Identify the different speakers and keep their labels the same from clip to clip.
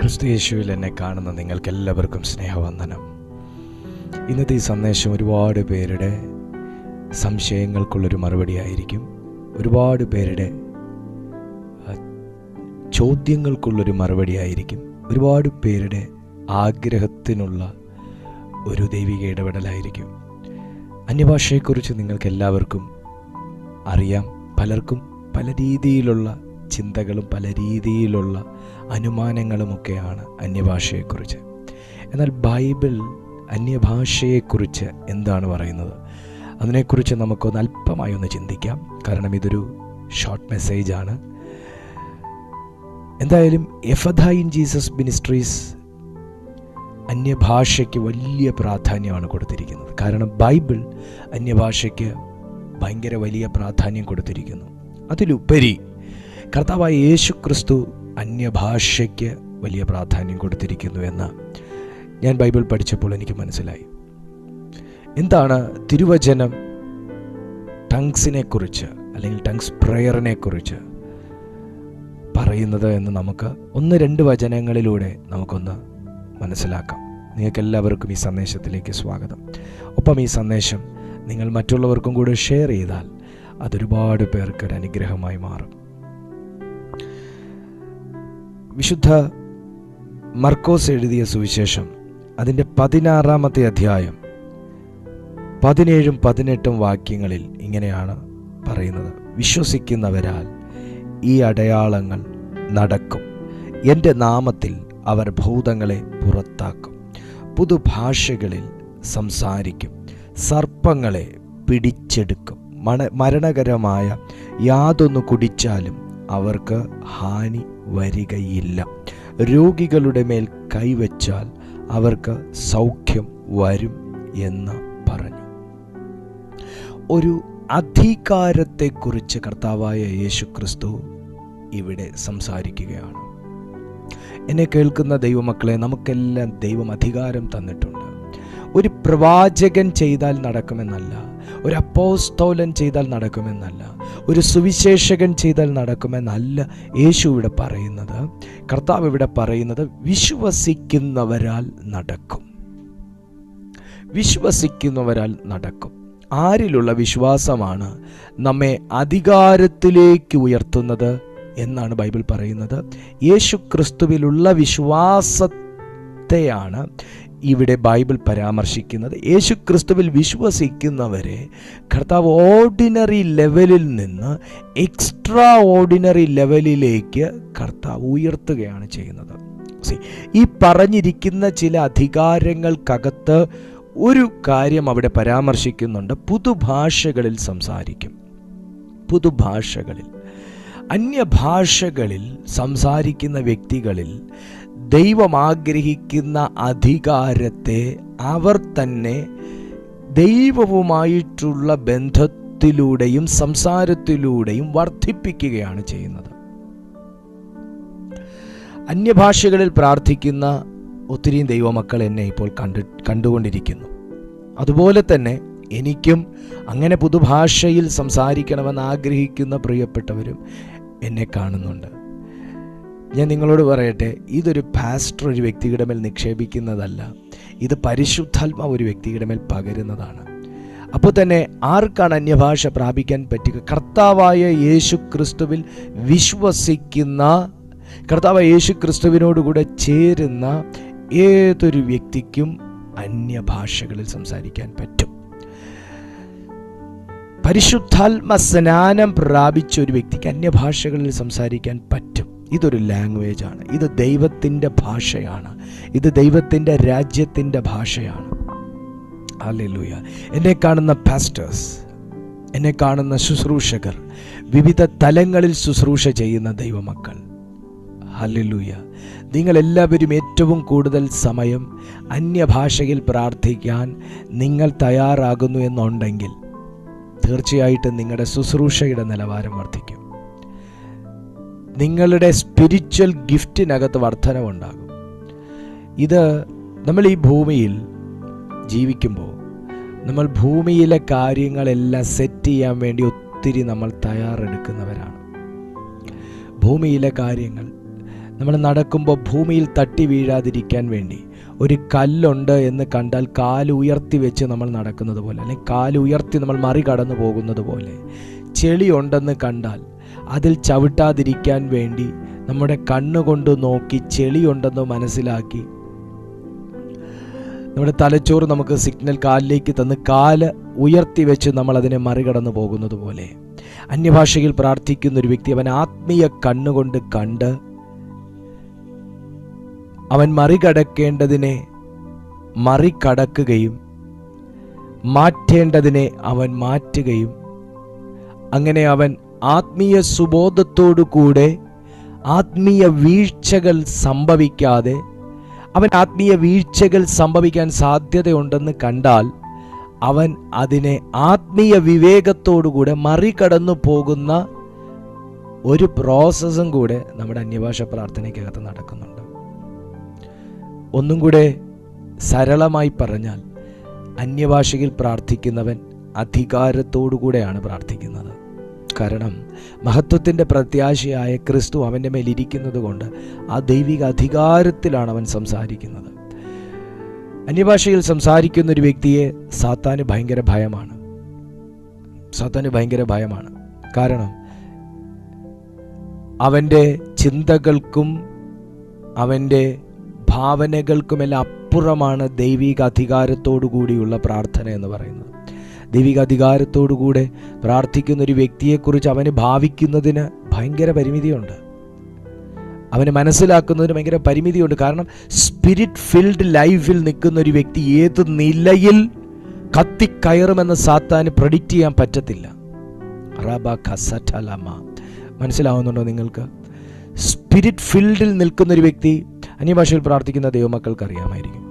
Speaker 1: ക്രിസ്തു യേശുവിൽ എന്നെ കാണുന്ന നിങ്ങൾക്ക് എല്ലാവർക്കും സ്നേഹവന്ദനം. ഇന്നത്തെ ഈ സന്ദേശം ഒരുപാട് പേരുടെ സംശയങ്ങൾക്കുള്ളൊരു മറുപടി ആയിരിക്കും ഒരുപാട് പേരുടെ ചോദ്യങ്ങൾക്കുള്ളൊരു മറുപടിയായിരിക്കും. ഒരുപാട് പേരുടെ ആഗ്രഹത്തിനുള്ള ഒരു ദൈവിക ഇടപെടലായിരിക്കും. അന്യഭാഷയെക്കുറിച്ച് നിങ്ങൾക്കെല്ലാവർക്കും അറിയാം. പലർക്കും പല രീതിയിലുള്ള ചിന്തകളും പല രീതിയിലുള്ള അനുമാനങ്ങളുമൊക്കെയാണ് അന്യഭാഷയെക്കുറിച്ച്. എന്നാൽ ബൈബിൾ അന്യഭാഷയെക്കുറിച്ച് എന്താണ് പറയുന്നത്? അതിനെക്കുറിച്ച് നമുക്കൊന്ന് അല്പമായി ഒന്ന് ചിന്തിക്കാം. കാരണം ഇതൊരു ഷോർട്ട് മെസ്സേജാണ് എന്തായാലും എഫദ ഇൻ ജീസസ് മിനിസ്ട്രീസ് അന്യഭാഷയ്ക്ക് വലിയ പ്രാധാന്യമാണ് കൊടുത്തിരിക്കുന്നത്. കാരണം ബൈബിൾ അന്യഭാഷയ്ക്ക് ഭയങ്കര വലിയ പ്രാധാന്യം കൊടുത്തിരിക്കുന്നു. അതിലുപരി കർത്താവായ യേശു ക്രിസ്തു അന്യഭാഷയ്ക്ക് വലിയ പ്രാധാന്യം കൊടുത്തിരിക്കുന്നു എന്ന് ഞാൻ ബൈബിൾ പഠിച്ചപ്പോൾ എനിക്ക് മനസ്സിലായി. എന്താണ് തിരുവചനം ടങ്സിനെ കുറിച്ച് അല്ലെങ്കിൽ ടങ്സ് പ്രെയറിനെ കുറിച്ച് പറയുന്നത് എന്ന് നമുക്ക് ഒന്ന് രണ്ട് വചനങ്ങളിലൂടെ നമുക്കൊന്ന് മനസ്സിലാക്കാം. നിങ്ങൾക്ക് എല്ലാവർക്കും ഈ സന്ദേശത്തിലേക്ക് സ്വാഗതം. ഒപ്പം ഈ സന്ദേശം നിങ്ങൾ മറ്റുള്ളവർക്കും കൂടെ ഷെയർ ചെയ്താൽ അതൊരുപാട് പേർക്ക് ഒരു അനുഗ്രഹമായി മാറും. വിശുദ്ധ മർക്കോസ് എഴുതിയ സുവിശേഷം അതിന്റെ പതിനാറാമത്തെ അധ്യായം പതിനേഴും പതിനെട്ടും വാക്യങ്ങളിൽ ഇങ്ങനെയാണ് പറയുന്നത്. വിശ്വസിക്കുന്നവരാൽ ഈ അടയാളങ്ങൾ നടക്കും. എന്റെ നാമത്തിൽ അവർ ഭൂതങ്ങളെ പുറത്താക്കും. പുതുഭാഷകളിൽ സംസാരിക്കും. സർപ്പങ്ങളെ പിടിച്ചെടുക്കും. മണ മരണകരമായ യാതൊന്നു കുടിച്ചാലും അവർക്ക് ഹാനി വരികയില്ല. രോഗികളുടെ മേൽ കൈവച്ചാൽ അവർക്ക് സൗഖ്യം വരും എന്ന് പറഞ്ഞു. ഒരു അധികാരത്തെക്കുറിച്ച് കർത്താവായ യേശു ക്രിസ്തു ഇവിടെ സംസാരിക്കുകയാണ്. എന്നെ കേൾക്കുന്ന ദൈവമക്കളെ നമുക്കെല്ലാം ദൈവം അധികാരം തന്നിട്ടുണ്ട്. ഒരു പ്രവാചകൻ ചെയ്താൽ നടക്കുമെന്നല്ല ഒരു അപ്പോസ്തോലൻ ചെയ്താൽ നടക്കുമെന്നല്ല ഒരു സുവിശേഷകൻ ചെയ്താൽ നടക്കുമെന്നല്ല യേശു ഇവിടെ പറയുന്നത്. കർത്താവ് ഇവിടെ പറയുന്നത് വിശ്വസിക്കുന്നവരാൽ നടക്കും. വിശ്വസിക്കുന്നവരാൽ നടക്കും. ആരിലുള്ള വിശ്വാസമാണ് നമ്മെ അധികാരത്തിലേക്ക് ഉയർത്തുന്നത് എന്നാണ് ബൈബിൾ പറയുന്നത്. യേശു ക്രിസ്തുവിലുള്ള വിശ്വാസത്തെയാണ് ഇവിടെ ബൈബിൾ പരാമർശിക്കുന്നത്. യേശു ക്രിസ്തുവിൽ വിശ്വസിക്കുന്നവരെ കർത്താവ് ഓർഡിനറി ലെവലിൽ നിന്ന് എക്സ്ട്രാ ഓർഡിനറി ലെവലിലേക്ക് കർത്താവ് ഉയർത്തുകയാണ് ചെയ്യുന്നത്. ഈ പറഞ്ഞിരിക്കുന്ന ചില അധികാരങ്ങൾക്കകത്ത് ഒരു കാര്യം അവിടെ പരാമർശിക്കുന്നുണ്ട്. പുതുഭാഷകളിൽ സംസാരിക്കും. പുതുഭാഷകളിൽ അന്യഭാഷകളിൽ സംസാരിക്കുന്ന വ്യക്തികളിൽ ദൈവം ആഗ്രഹിക്കുന്ന അധികാരത്തെ അവർ തന്നെ ദൈവവുമായിട്ടുള്ള ബന്ധത്തിലൂടെയും സംസാരത്തിലൂടെയും വർദ്ധിപ്പിക്കുകയാണ് ചെയ്യുന്നത്. അന്യഭാഷകളിൽ പ്രാർത്ഥിക്കുന്ന ഒത്തിരി ദൈവമക്കൾ എന്നെ ഇപ്പോൾ കണ്ടു കണ്ടുകൊണ്ടിരിക്കുന്നു. അതുപോലെ തന്നെ എനിക്കും അങ്ങനെ പുതുഭാഷയിൽ സംസാരിക്കണമെന്ന് ആഗ്രഹിക്കുന്ന പ്രിയപ്പെട്ടവരും എന്നെ കാണുന്നുണ്ട്. ഞാൻ നിങ്ങളോട് പറയട്ടെ ഇതൊരു പാസ്റ്റർ ഒരു വ്യക്തിയുടെ മേൽ നിക്ഷേപിക്കുന്നതല്ല. ഇത് പരിശുദ്ധാത്മാവ് ഒരു വ്യക്തിയുടെ മേൽ പകരുന്നതാണ്. അപ്പോൾ തന്നെ ആർക്കാണ് അന്യഭാഷ പ്രാപിക്കാൻ പറ്റുക? കർത്താവായ യേശു ക്രിസ്തുവിൽ വിശ്വസിക്കുന്ന കർത്താവ് യേശു ക്രിസ്തുവിനോടുകൂടെ ചേരുന്ന ഏതൊരു വ്യക്തിക്കും അന്യഭാഷകളിൽ സംസാരിക്കാൻ പറ്റും. പരിശുദ്ധാത്മ സ്നാനം പ്രാപിച്ച ഒരു വ്യക്തിക്ക് അന്യഭാഷകളിൽ സംസാരിക്കാൻ പറ്റും. ഇതൊരു ലാംഗ്വേജ് ആണ്. ഇത് ദൈവത്തിന്റെ ഭാഷയാണ്. ഇത് ദൈവത്തിന്റെ രാജ്യത്തിന്റെ ഭാഷയാണ്. അല്ലെലൂയ എന്നെ കാണുന്ന പാസ്റ്റേഴ്സ് എന്നെ കാണുന്ന ശുശ്രൂഷകർ വിവിധ തലങ്ങളിൽ ശുശ്രൂഷ ചെയ്യുന്ന ദൈവമക്കൾ. ഹല്ലുയ നിങ്ങൾ എല്ലാവരും ഏറ്റവും കൂടുതൽ സമയം അന്യഭാഷയിൽ പ്രാർത്ഥിക്കാൻ നിങ്ങൾ തയ്യാറാകുന്നു എന്നുണ്ടെങ്കിൽ തീർച്ചയായിട്ടും നിങ്ങളുടെ ശുശ്രൂഷയുടെ നിലവാരം വർദ്ധിക്കും. നിങ്ങളുടെ സ്പിരിച്വൽ ഗിഫ്റ്റിനകത്ത് വർധനവുണ്ടാകും ഇത് നമ്മൾ ഈ ഭൂമിയിൽ ജീവിക്കുമ്പോൾ നമ്മൾ ഭൂമിയിലെ കാര്യങ്ങളെല്ലാം സെറ്റ് ചെയ്യാൻ വേണ്ടി ഒത്തിരി നമ്മൾ തയ്യാറെടുക്കുന്നവരാണ്. ഭൂമിയിലെ കാര്യങ്ങൾ നമ്മൾ നടക്കുമ്പോൾ ഭൂമിയിൽ തട്ടി വീഴാതിരിക്കാൻ വേണ്ടി ഒരു കല്ലുണ്ട് എന്ന് കണ്ടാൽ കാൽ ഉയർത്തി വെച്ച് നമ്മൾ നടക്കുന്നത് പോലെ അല്ലെങ്കിൽ കാൽ ഉയർത്തി നമ്മൾ മറികടന്നു പോകുന്നത് പോലെ ചെളി ഉണ്ടെന്ന് കണ്ടാൽ അതിൽ ചവിട്ടാതിരിക്കാൻ വേണ്ടി നമ്മുടെ കണ്ണുകൊണ്ട് നോക്കി ചെളിയുണ്ടെന്ന് മനസ്സിലാക്കി. നമ്മുടെ തലച്ചോറ് നമുക്ക് സിഗ്നൽ കാലിലേക്ക് തന്ന് കാൽ ഉയർത്തി വെച്ച് നമ്മൾ അതിനെ മറികടന്നു പോകുന്നത് പോലെ. അന്യഭാഷയിൽ പ്രാർത്ഥിക്കുന്ന ഒരു വ്യക്തി അവൻ ആത്മീയ കണ്ണുകൊണ്ട് കണ്ട് അവൻ മറികടക്കേണ്ടതിനെ മറികടക്കുകയും മാറ്റേണ്ടതിനെ അവൻ മാറ്റുകയും അങ്ങനെ അവൻ ആത്മീയ സുബോധത്തോടു കൂടെ ആത്മീയ വീഴ്ചകൾ സംഭവിക്കാതെ അവൻ ആത്മീയ വീഴ്ചകൾ സംഭവിക്കാൻ സാധ്യതയുണ്ടെന്ന് കണ്ടാൽ അവൻ അതിനെ ആത്മീയ വിവേകത്തോടുകൂടെ മറികടന്നു പോകുന്ന ഒരു പ്രോസസ്സും കൂടെ നമ്മുടെ അന്യഭാഷ പ്രാർത്ഥനയ്ക്കകത്ത് നടക്കുന്നുണ്ട്. ഒന്നും കൂടെ സരളമായി പറഞ്ഞാൽ അന്യഭാഷയിൽ പ്രാർത്ഥിക്കുന്നവൻ അധികാരത്തോടുകൂടെയാണ് പ്രാർത്ഥിക്കുന്നത്. കാരണം മഹത്വത്തിന്റെ പ്രത്യാശയായ ക്രിസ്തു അവന്റെ മേൽ ഇരിക്കുന്നത് കൊണ്ട് ആ ദൈവിക അധികാരത്തിലാണ് അവൻ സംസാരിക്കുന്നത്. അന്യഭാഷയിൽ സംസാരിക്കുന്ന ഒരു വ്യക്തിയെ സാത്താന് ഭയങ്കര ഭയമാണ്. സാത്താന് ഭയങ്കര ഭയമാണ്. കാരണം അവന്റെ ചിന്തകൾക്കും അവന്റെ ഭാവനകൾക്കുമെല്ലാം അപ്പുറമാണ് ദൈവിക അധികാരത്തോടു കൂടിയുള്ള പ്രാർത്ഥന എന്ന് പറയുന്നത്. ദൈവിക അധികാരത്തോടുകൂടെ പ്രാർത്ഥിക്കുന്ന ഒരു വ്യക്തിയെക്കുറിച്ച് അവന് ഭാവിക്കുന്നതിന് ഭയങ്കര പരിമിതിയുണ്ട്. അവന് മനസ്സിലാക്കുന്നതിന് ഭയങ്കര പരിമിതിയുണ്ട്. കാരണം സ്പിരിറ്റ് ഫിൽഡ് ലൈഫിൽ നിൽക്കുന്ന ഒരു വ്യക്തി ഏത് നിലയിൽ കത്തിക്കയറുമെന്ന് സാത്താന് പ്രഡിക്റ്റ് ചെയ്യാൻ പറ്റത്തില്ല. മനസ്സിലാവുന്നുണ്ടോ നിങ്ങൾക്ക്? സ്പിരിറ്റ് ഫിൽഡിൽ നിൽക്കുന്ന ഒരു വ്യക്തി അന്യഭാഷയിൽ പ്രാർത്ഥിക്കുന്ന ദൈവമക്കൾക്ക് അറിയാമായിരിക്കും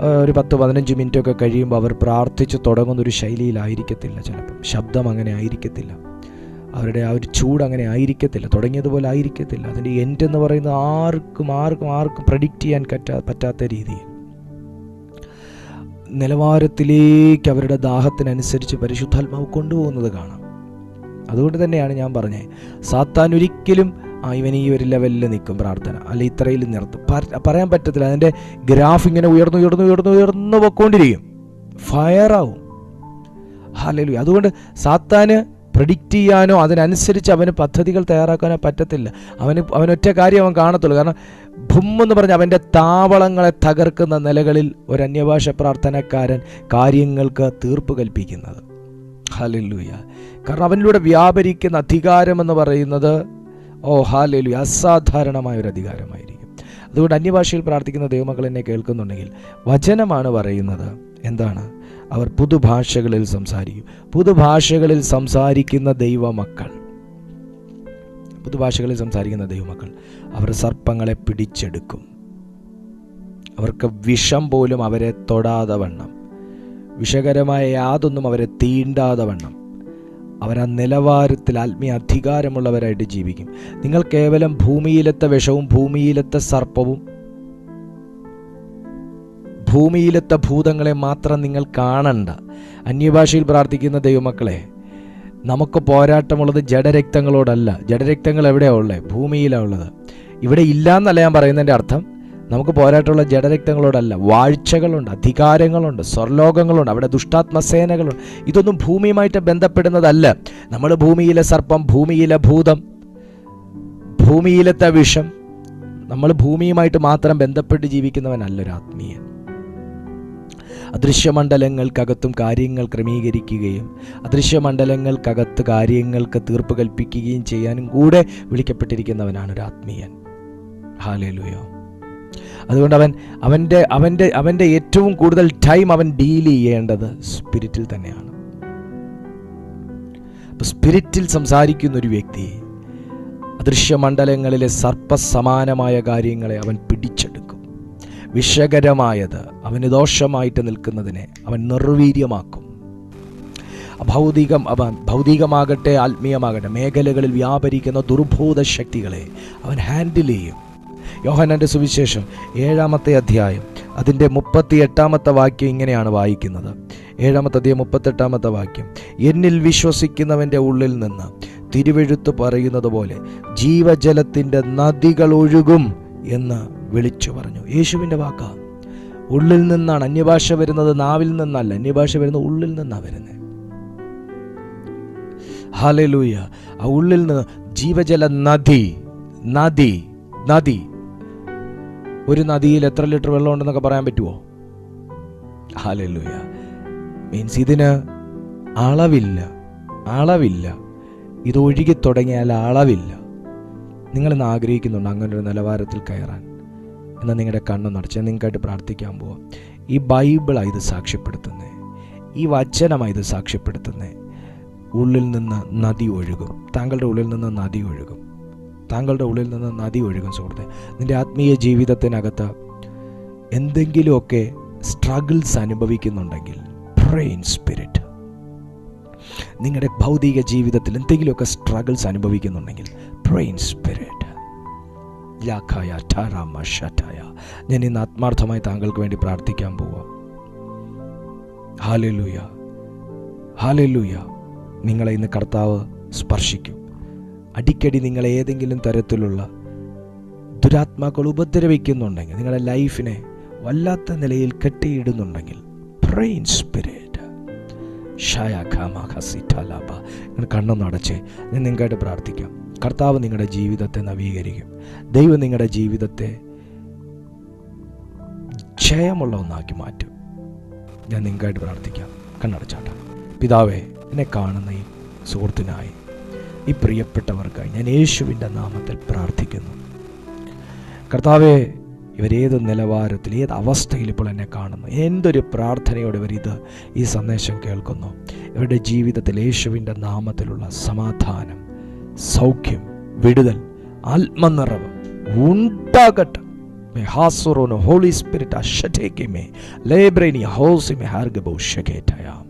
Speaker 1: ഒരു പത്ത് പതിനഞ്ച് മിനിറ്റ് ഒക്കെ കഴിയുമ്പോൾ അവർ പ്രാർത്ഥിച്ച് തുടങ്ങുന്ന ഒരു ശൈലിയിലായിരിക്കത്തില്ല ചിലപ്പം. ശബ്ദം അങ്ങനെ ആയിരിക്കത്തില്ല. അവരുടെ ആ ഒരു ചൂട് അങ്ങനെ ആയിരിക്കത്തില്ല. തുടങ്ങിയതുപോലെ ആയിരിക്കത്തില്ല. അതിന്റെ എൻഡ് എന്ന് പറയുന്നത് ആർക്കും ആർക്കും ആർക്കും പ്രഡിക്റ്റ് ചെയ്യാൻ പറ്റാ പറ്റാത്ത രീതിയിൽ. നിലവാരത്തിലേക്ക് അവരുടെ ദാഹത്തിനനുസരിച്ച് പരിശുദ്ധാത്മാവ് കൊണ്ടുപോകുന്നത് കാണാം. അതുകൊണ്ട് തന്നെയാണ് ഞാൻ പറഞ്ഞത്. സാത്താൻ ഒരിക്കലും ഇവൻ ഈ ഒരു ലെവലിൽ നിൽക്കും പ്രാർത്ഥന. അല്ലെ ഇത്രയിൽ നിർത്തും. പറയാൻ പറ്റത്തില്ല. അതിന്റെ ഗ്രാഫ് ഇങ്ങനെ ഉയർന്നു ഉയർന്നു ഉയർന്നു ഉയർന്നു പൊക്കോണ്ടിരിക്കും. ഫയറാവും ഹാലലു അതുകൊണ്ട് സാത്താന് പ്രഡിക്റ്റ് ചെയ്യാനോ അതിനനുസരിച്ച് അവന് പദ്ധതികൾ തയ്യാറാക്കാനോ പറ്റത്തില്ല. അവന് അവനൊറ്റ കാര്യം അവൻ കാണത്തുള്ളൂ. കാരണം ഭും എന്ന് പറഞ്ഞ അവന്റെ താവളങ്ങളെ തകർക്കുന്ന നിലകളിൽ ഒരു അന്യഭാഷ പ്രാർത്ഥനക്കാരൻ കാര്യങ്ങൾക്ക് തീർപ്പ് കൽപ്പിക്കുന്നത്. ഹലല്ലുയ കാരണം അവനിലൂടെ വ്യാപരിക്കുന്ന അധികാരം എന്ന് പറയുന്നത് ഓ ഹാലേലു അസാധാരണമായ ഒരു അധികാരമായിരിക്കും. അതുകൊണ്ട് അന്യഭാഷയിൽ പ്രാർത്ഥിക്കുന്ന ദൈവമക്കൾ എന്നെ കേൾക്കുന്നുണ്ടെങ്കിൽ വചനമാണ് പറയുന്നത്. എന്താണ്? അവർ പുതുഭാഷകളിൽ സംസാരിക്കും. പുതുഭാഷകളിൽ സംസാരിക്കുന്ന ദൈവമക്കൾ. പുതുഭാഷകളിൽ സംസാരിക്കുന്ന ദൈവമക്കൾ അവർ സർപ്പങ്ങളെ പിടിച്ചെടുക്കും. അവർക്ക് വിഷം പോലും അവരെ തൊടാതെ വണ്ണം. വിഷകരമായ യാതൊന്നും അവരെ തീണ്ടാതെ വണ്ണം. അവർ ആ നിലവാരത്തിൽ ആത്മീയ അധികാരമുള്ളവരായിട്ട് ജീവിക്കും. നിങ്ങൾ കേവലം ഭൂമിയിലത്തെ വിഷവും ഭൂമിയിലത്തെ സർപ്പവും ഭൂമിയിലത്തെ ഭൂതങ്ങളെ മാത്രം നിങ്ങൾ കാണണ്ട. അന്യഭാഷയിൽ പ്രാർത്ഥിക്കുന്ന ദൈവമക്കളെ നമുക്ക് പോരാട്ടമുള്ളത് ജഡരക്തങ്ങളോടല്ല. ജഡരക്തങ്ങൾ എവിടെയാ ഉള്ളത്? ഭൂമിയിലാണ് ഉള്ളത്. ഇവിടെ ഇല്ല എന്നല്ല ഞാൻ പറയുന്നതിന്റെ അർത്ഥം. നമുക്ക് പോരാട്ടമുള്ള ജഡരക്തങ്ങളോടല്ല വാഴ്ചകളുണ്ട് അധികാരങ്ങളുണ്ട് സ്വർലോകങ്ങളുണ്ട് അവിടെ ദുഷ്ടാത്മസേനകളുണ്ട് ഇതൊന്നും ഭൂമിയുമായിട്ട് ബന്ധപ്പെടുന്നതല്ല. നമ്മൾ ഭൂമിയിലെ സർപ്പം ഭൂമിയിലെ ഭൂതം ഭൂമിയിലത്തെ വിഷം. നമ്മൾ ഭൂമിയുമായിട്ട് മാത്രം ബന്ധപ്പെട്ട് ജീവിക്കുന്നവനല്ലൊരു ആത്മീയൻ. അദൃശ്യമണ്ഡലങ്ങൾക്കകത്തും കാര്യങ്ങൾ ക്രമീകരിക്കുകയും അദൃശ്യമണ്ഡലങ്ങൾക്കകത്ത് കാര്യങ്ങൾക്ക് തീർപ്പ് കൽപ്പിക്കുകയും ചെയ്യാനും കൂടെ വിളിക്കപ്പെട്ടിരിക്കുന്നവനാണ് ഒരു ആത്മീയൻ. ഹാലേലുയോ. അതുകൊണ്ട് അവൻ അവന്റെ അവന്റെ അവന്റെ ഏറ്റവും കൂടുതൽ ടൈം അവൻ ഡീൽ ചെയ്യേണ്ടത് സ്പിരിറ്റിൽ തന്നെയാണ്. സ്പിരിറ്റിൽ സംസാരിക്കുന്ന ഒരു വ്യക്തി അദൃശ്യമണ്ഡലങ്ങളിലെ സർപ്പസമാനമായ കാര്യങ്ങളെ അവൻ പിടിച്ചെടുക്കും. വിഷകരമായത് അവന് ദോഷമായിട്ട് നിൽക്കുന്നതിനെ അവൻ നിർവീര്യമാക്കും. ഭൗതികം അവൻ ഭൗതികമാകട്ടെ ആത്മീയമാകട്ടെ മേഖലകളിൽ വ്യാപരിക്കുന്ന ദുർഭൂത ശക്തികളെ അവൻ ഹാൻഡിൽ ചെയ്യും. യോഹനന്റെ സുവിശേഷം ഏഴാമത്തെ അധ്യായം. അതിന്റെ മുപ്പത്തി എട്ടാമത്തെ വാക്യം ഇങ്ങനെയാണ് വായിക്കുന്നത്. ഏഴാമത്തെ അധ്യായം മുപ്പത്തെട്ടാമത്തെ വാക്യം. എന്നിൽ വിശ്വസിക്കുന്നവന്റെ ഉള്ളിൽ നിന്ന് തിരുവെഴുത്ത് പറയുന്നത് പോലെ ജീവജലത്തിന്റെ നദികൾ ഒഴുകും എന്ന് വിളിച്ചു പറഞ്ഞു. യേശുവിന്റെ വാക്കാ. ഉള്ളിൽ നിന്നാണ് അന്യഭാഷ വരുന്നത് നാവിൽ നിന്നല്ല. അന്യഭാഷ വരുന്നത് ഉള്ളിൽ നിന്നാണ് വരുന്നത് ഹാലലൂയ ആ ഉള്ളിൽ നിന്ന് ജീവജല നദി നദി നദി ഒരു നദിയിൽ എത്ര ലിറ്റർ വെള്ളം ഉണ്ടെന്നൊക്കെ പറയാൻ പറ്റുമോ ഹാലൂയ മീൻസ് ഇതിന് അളവില്ല അളവില്ല. ഇത് ഒഴുകി തുടങ്ങിയാൽ അളവില്ല. നിങ്ങളിന്ന് ആഗ്രഹിക്കുന്നുണ്ട് അങ്ങനെ ഒരു നിലവാരത്തിൽ കയറാൻ. എന്നാൽ നിങ്ങളുടെ കണ്ണ് നടച്ച് നിങ്ങൾക്കായിട്ട് പ്രാർത്ഥിക്കാൻ പോവാം. ഈ ബൈബിളാണ് ഇത് സാക്ഷ്യപ്പെടുത്തുന്നത് ഈ വചനമായി ഇത് സാക്ഷ്യപ്പെടുത്തുന്നത് ഉള്ളിൽ നിന്ന് നദി ഒഴുകും. താങ്കളുടെ ഉള്ളിൽ നിന്ന് നദി ഒഴുകും. താങ്കളുടെ ഉള്ളിൽ നിന്ന് നദി ഒഴുകും സുഹൃത്തെ. നിന്റെ ആത്മീയ ജീവിതത്തിനകത്ത് എന്തെങ്കിലുമൊക്കെ സ്ട്രഗിൾസ് അനുഭവിക്കുന്നുണ്ടെങ്കിൽ ബ്രെയിൻ സ്പിരിറ്റ് നിങ്ങളുടെ ഭൗതിക ജീവിതത്തിൽ എന്തെങ്കിലുമൊക്കെ സ്ട്രഗിൾസ് അനുഭവിക്കുന്നുണ്ടെങ്കിൽ ബ്രെയിൻ സ്പിരിറ്റ് ലാഖായ ഠാറാമ ഷറ്റായ ഞാൻ ഇന്ന് ആത്മാർത്ഥമായി താങ്കൾക്ക് വേണ്ടി പ്രാർത്ഥിക്കാൻ പോവാം. ഹാലലൂയ ഹാലലൂയ നിങ്ങളെ ഇന്ന് കർത്താവ് സ്പർശിക്കും. അടിക്കടി നിങ്ങളെ ഏതെങ്കിലും തരത്തിലുള്ള ദുരാത്മാക്കൾ ഉപദ്രവിക്കുന്നുണ്ടെങ്കിൽ നിങ്ങളുടെ ലൈഫിനെ വല്ലാത്ത നിലയിൽ കെട്ടിയിടുന്നുണ്ടെങ്കിൽ പ്രൈൻ സ്പിരിറ്റ് നിങ്ങൾ കണ്ണൊന്ന് അടച്ച് ഞാൻ നിങ്ങൾക്കായിട്ട് പ്രാർത്ഥിക്കാം. കർത്താവ് നിങ്ങളുടെ ജീവിതത്തെ നവീകരിക്കും. ദൈവം നിങ്ങളുടെ ജീവിതത്തെ ക്ഷയമുള്ള ഒന്നാക്കി മാറ്റും. ഞാൻ നിങ്ങൾക്കായിട്ട് പ്രാർത്ഥിക്കാം. കണ്ണടച്ചാട്ട. പിതാവേ എന്നെ കാണുന്ന ഈ സുഹൃത്തിനായി ഈ പ്രിയപ്പെട്ടവർക്കായി ഞാൻ യേശുവിന്റെ നാമത്തിൽ പ്രാർത്ഥിക്കുന്നു. കർത്താവെ ഇവരേത് നിലവാരത്തിൽ ഏത് അവസ്ഥയിൽ ഇപ്പോൾ എന്നെ കാണുന്നു? എന്തൊരു പ്രാർത്ഥനയോടെ ഇവരിത് ഈ സന്ദേശം കേൾക്കുന്നു? ഇവരുടെ ജീവിതത്തിൽ യേശുവിന്റെ നാമത്തിലുള്ള സമാധാനം സൗഖ്യം വിടുതൽ ആത്മനിറവ് ഉണ്ടാകട്ടെ. ഹാസുറോനോ ഹോളി സ്പിരിറ്റ് അഷറ്റേക്കുമേ ലേബ്രേനി ഹോസിമെ ഹാർഗബോ ഷകേറ്റയ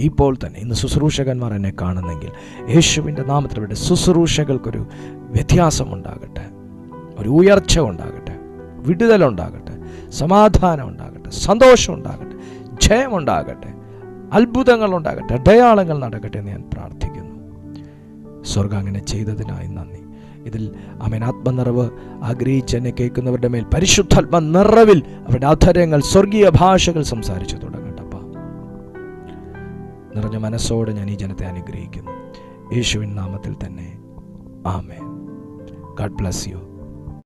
Speaker 1: ഇപ്പോൾ തന്നെ ഇന്ന് ശുശ്രൂഷകന്മാർ എന്നെ കാണുന്നെങ്കിൽ യേശുവിന്റെ നാമത്തിൽ അവരുടെ ശുശ്രൂഷകൾക്കൊരു വ്യത്യാസമുണ്ടാകട്ടെ ഒരു ഉയർച്ച ഉണ്ടാകട്ടെ വിടുതലുണ്ടാകട്ടെ സമാധാനം ഉണ്ടാകട്ടെ സന്തോഷം ഉണ്ടാകട്ടെ ജയമുണ്ടാകട്ടെ അത്ഭുതങ്ങൾ ഉണ്ടാകട്ടെ അടയാളങ്ങൾ നടക്കട്ടെ എന്ന് ഞാൻ പ്രാർത്ഥിക്കുന്നു. സ്വർഗം അങ്ങനെ ചെയ്തതിനായി നന്ദി. ഇതിൽ അവൻ ആത്മനിറവ് ആഗ്രഹിച്ച് എന്നെ കേൾക്കുന്നവരുടെ മേൽ പരിശുദ്ധാത്മ നിറവിൽ അവരുടെ അധരങ്ങൾ സ്വർഗീയ ഭാഷകൾ സംസാരിച്ചു നിറഞ്ഞ മനസ്സോടെ ഞാൻ ഈ ജനത്തെ അനുഗ്രഹിക്കുന്നു. യേശുവിൻ നാമത്തിൽ തന്നെ. ആമേ ഗാഡ് ബ്ലസ് യു